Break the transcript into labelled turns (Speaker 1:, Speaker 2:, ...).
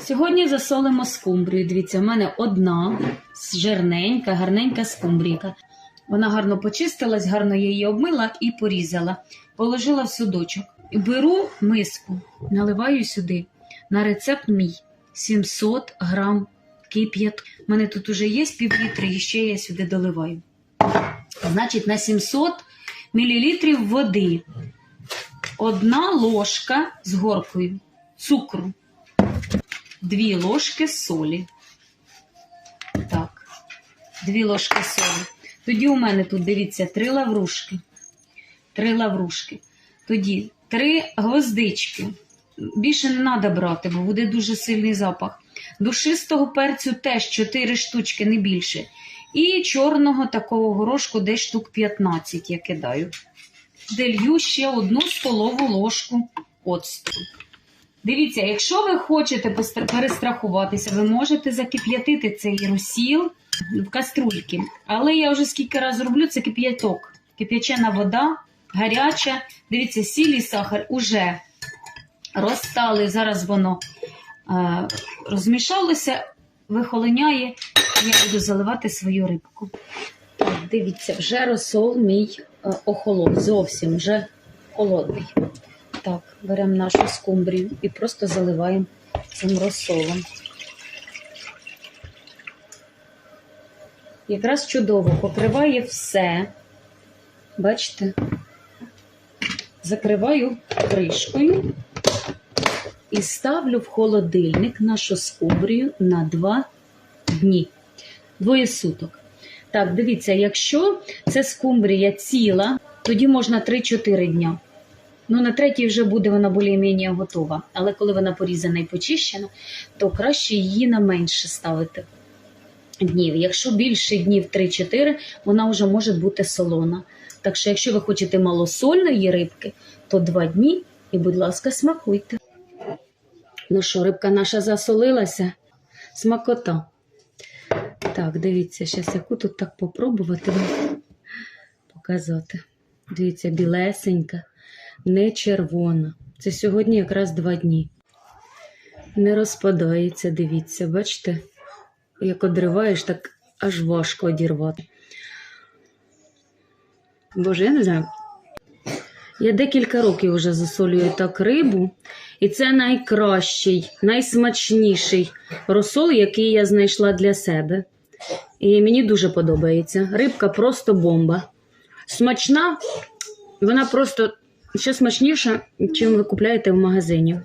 Speaker 1: Сьогодні засолимо скумбрію. Дивіться, в мене одна жирненька, гарненька скумбрійка. Вона гарно почистилась, гарно я її обмила і порізала. Положила в судочок. Беру миску, наливаю сюди на рецепт мій 700 грам кип'ят. У мене тут уже є півлітри, і ще я сюди доливаю. Значить, на 700 мл води одна ложка з горкою цукру, дві ложки солі. Так, дві ложки солі. Тоді у мене тут, дивіться, три лаврушки. Три лаврушки. Тоді три гвоздички. Більше не треба брати, бо буде дуже сильний запах. Душистого перцю теж 4 штучки, не більше. І чорного такого горошку десь штук 15 я кидаю. Делью ще одну столову ложку оцту. Дивіться, якщо ви хочете перестрахуватися, ви можете закип'ятити цей розсіл в каструльки. Але я вже скільки разів роблю, це кип'яток. Кип'ячена вода, гаряча. Дивіться, сіль і сахар уже розстали. Зараз воно е, розмішалося, вихолоняє. Я буду заливати свою рибку. Так, дивіться, вже розсол мій е, охолов. Зовсім вже холодний. Так, беремо нашу скумбрію і просто заливаємо цим розсолом. Якраз чудово покриває все. Бачите? Закриваю кришкою і ставлю в холодильник нашу скумбрію на 2 дні. Двоє суток. Так, дивіться, якщо це скумбрія ціла, тоді можна 3-4 дня. Ну, на третій вже буде вона більш-менш готова. Але коли вона порізана і почищена, то краще її на менше ставити днів. Якщо більше днів 3-4, вона вже може бути солона. Так що, якщо ви хочете малосольної рибки, то 2 дні і, будь ласка, смакуйте. Ну що, рибка наша засолилася? Смакота. Так, дивіться, зараз яку тут так попробувати показати. Дивіться, білесенька, не червона. Це сьогодні якраз два дні. Не розпадається, дивіться, бачите? Як одриваєш, так аж важко одірвати. Боже, я не знаю. Я декілька років вже засолюю так рибу, і це найкращий, найсмачніший розсол, який я знайшла для себе. І мені дуже подобається. Рибка просто бомба. Смачна, вона просто ще смачніше, чим ви купляєте в магазині.